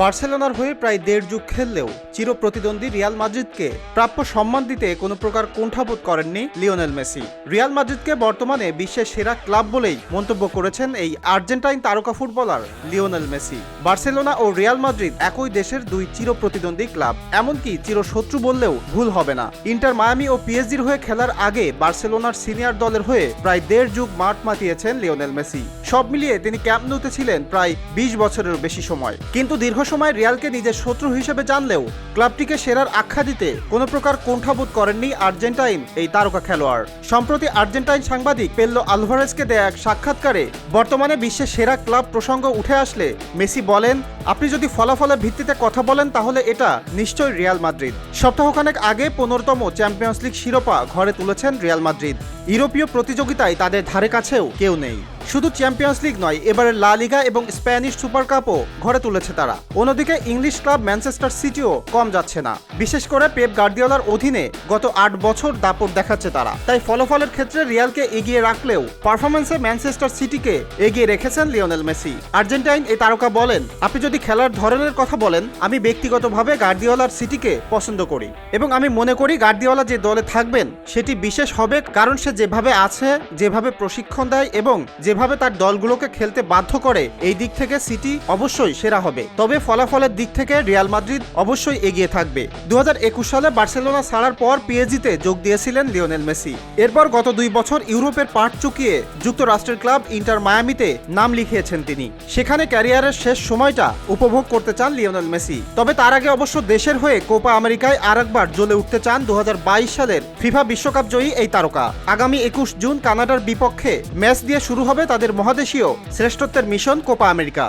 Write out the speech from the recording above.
বার্সেলোনার হয়ে প্রায় দেড় যুগ খেললেও চির প্রতিদ্বন্দ্বী রিয়াল মাদ্রিদকে প্রাপ্য সম্মান দিতে কোনো প্রকার কুণ্ঠাবোধ করেননি লিওনেল মেসি। রিয়াল মাদ্রিদকে বর্তমানে বিশ্বের সেরা ক্লাব বলেই মন্তব্য করেছেন এই আর্জেন্টাইন তারকা ফুটবলার লিওনেল মেসি। বার্সেলোনা ও রিয়াল মাদ্রিদ একই দেশের দুই চির প্রতিদ্বন্দ্বী ক্লাব, এমনকি চিরশত্রু বললেও ভুল হবে না। ইন্টার মায়ামি ও পিএসজির হয়ে খেলার আগে বার্সেলোনার সিনিয়র দলের হয়ে প্রায় দেড় যুগ মাঠ মাতিয়েছেন লিওনেল মেসি। সব মিলিয়ে তিনি ক্যাম্প নুতে ছিলেন প্রায় বিশ বছরেরও বেশি সময়। কিন্তু দীর্ঘ সময় রিয়ালকে নিজের শত্রু হিসেবে জানলেও ক্লাবটিকে সেরার আখ্যা দিতে কোনো প্রকার কুণ্ঠাবোধ করেননি আর্জেন্টাইন এই তারকা খেলোয়াড়। সম্প্রতি আর্জেন্টাইন সাংবাদিক পেল্লো আলভারেজকে দেয়া এক সাক্ষাৎকারে বর্তমানে বিশ্বের সেরা ক্লাব প্রসঙ্গ উঠে আসলে মেসি বলেন, আপনি যদি ফলাফলের ভিত্তিতে কথা বলেন তাহলে এটা নিশ্চয়ই রিয়াল মাদ্রিদ। সপ্তাহখানেক আগে পনেরোতম চ্যাম্পিয়ন্স লিগ শিরোপা ঘরে তুলেছেন রিয়াল মাদ্রিদ। ইউরোপীয় প্রতিযোগিতায় তাদের ধারে কাছেও কেউ নেই। শুধু চ্যাম্পিয়ন্স লিগ নয় এবারে লা লিগা এবং স্প্যানিশ সুপার কাপও ঘরে তুলেছে তারা। অন্যদিকে ইংলিশ ক্লাব ম্যানচেস্টার সিটিও কম যাচ্ছে না। বিশেষ করে পেপ গার্দিওলার অধীনে গত আট বছর দাপট দেখাচ্ছে তারা। তাই ফলাফলের ক্ষেত্রে রিয়ালকে এগিয়ে রাখলেও পারফরমেন্সে ম্যানচেস্টার সিটিকে এগিয়ে রেখেছেন লিওনেল মেসি আর্জেন্টাইন এই তারকা বলেন, আপনি যদি খেলার ধরনের কথা বলেন, আমি ব্যক্তিগতভাবে গার্দিওলার সিটিকে পছন্দ করি। এবং আমি মনে করি গার্দিওলা যে দলে থাকবেন, সেটি বিশেষ হবে কারণ সে যেভাবে আছে, যেভাবে প্রশিক্ষণ দেয় এবং যেভাবে তার দলগুলোকে খেলতে বাধ্য করে, এই দিক থেকে সিটি অবশ্যই সেরা হবে। তবে ফলাফলের দিক থেকে রিয়াল মাদ্রিদ অবশ্যই এগিয়ে থাকবে। দু হাজার একুশ সালে বার্সেলোনা ছাড়ার পর পিএজিতে যোগ দিয়েছিলেন লিওনেল মেসি। এরপর গত দুই বছর ইউরোপের পাট চুকিয়ে যুক্তরাষ্ট্রের ক্লাব ইন্টার মায়ামিতে নাম লিখিয়েছেন তিনি। সেখানে ক্যারিয়ারের শেষ সময়টা উপভোগ করতে চান লিওনেল মেসি। তবে তার আগে অবশ্য দেশের হয়ে কোপা আমেরিকায় আরেকবার জ্বলে উঠতে চান দু হাজার বাইশ সালের ফিফা বিশ্বকাপ জয়ী এই তারকা। আগামী একুশ জুন কানাডার বিপক্ষে ম্যাচ দিয়ে শুরু হবে তাদের মহাদেশীয় শ্রেষ্ঠত্বের মিশন কোপা আমেরিকা।